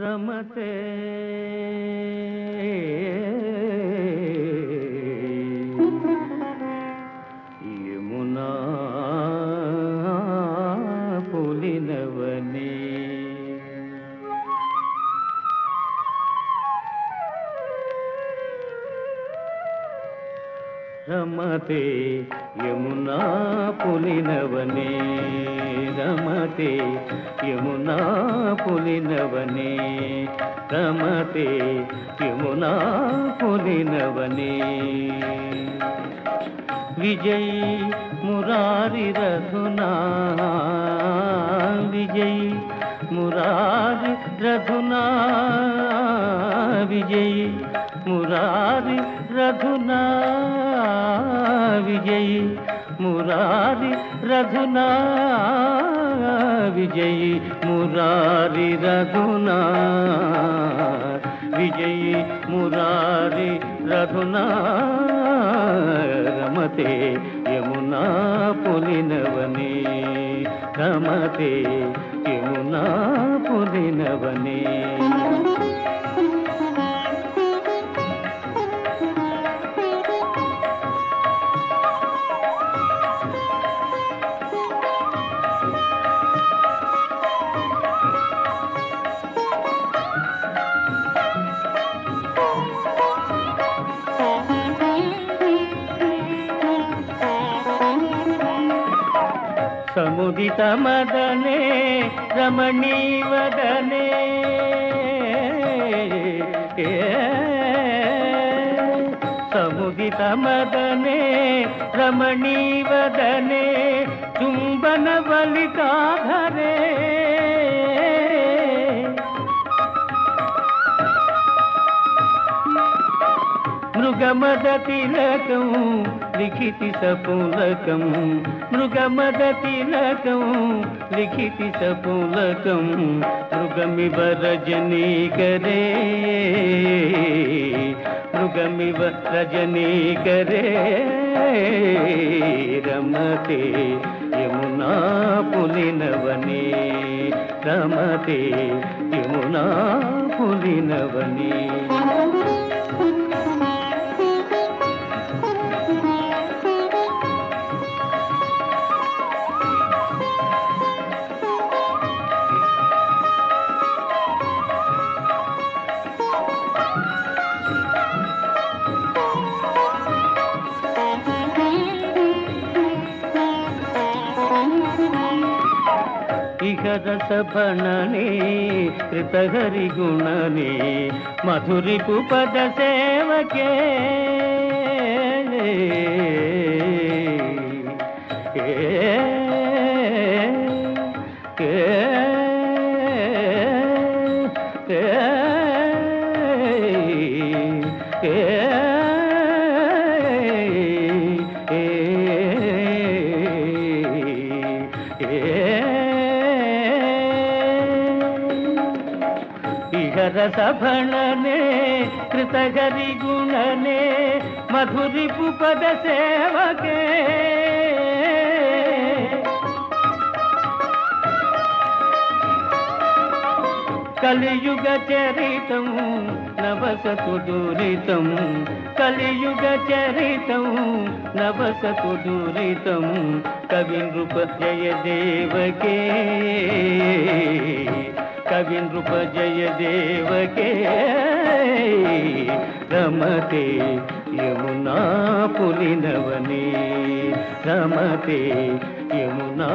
రమతే రమతే యమునా పులినవనే రమతే యమునా పులినవనే రమతే యమునా పులినవనే. విజయ్ మురారి రఘునా విజయ్ మురారి రఘునా. విజయి మురారి రఘునా విజయి మురారి రఘునా విజయి మురారి రఘునా విజయి మురారి రఘునా రమతే యమునా పులినవని రమతే యమునా పులినవనే సముదిత మదనే రమణీవదనే సముదిత మదనే రమణీవదనే చుంబన బలితాధరే మృగమద తిలకం లిఖితి సపులకం మృగమద తిలకం లిఖితి సపులకం మృగమివ రజనీకరే మృగమివ రజనీకరే రమతే యమునా పులినవనే రమతే యమునా పులినవనే. ఇహ రసభణనే కృతహరి గుణనే మధురిపు పద సేవకే. ఏ, ఏ, సరసభణనే కృతగరి గుణనే మధురిపు పద సేవకే. కలియుగ చరితం నవసతు దూరితం కలియుగ చరితం నవసతు దూరితం కవి నృప జయ దేవకే. కవినృప జయ దేవకే రమతే యమునా పులినవనే రమతే యమునా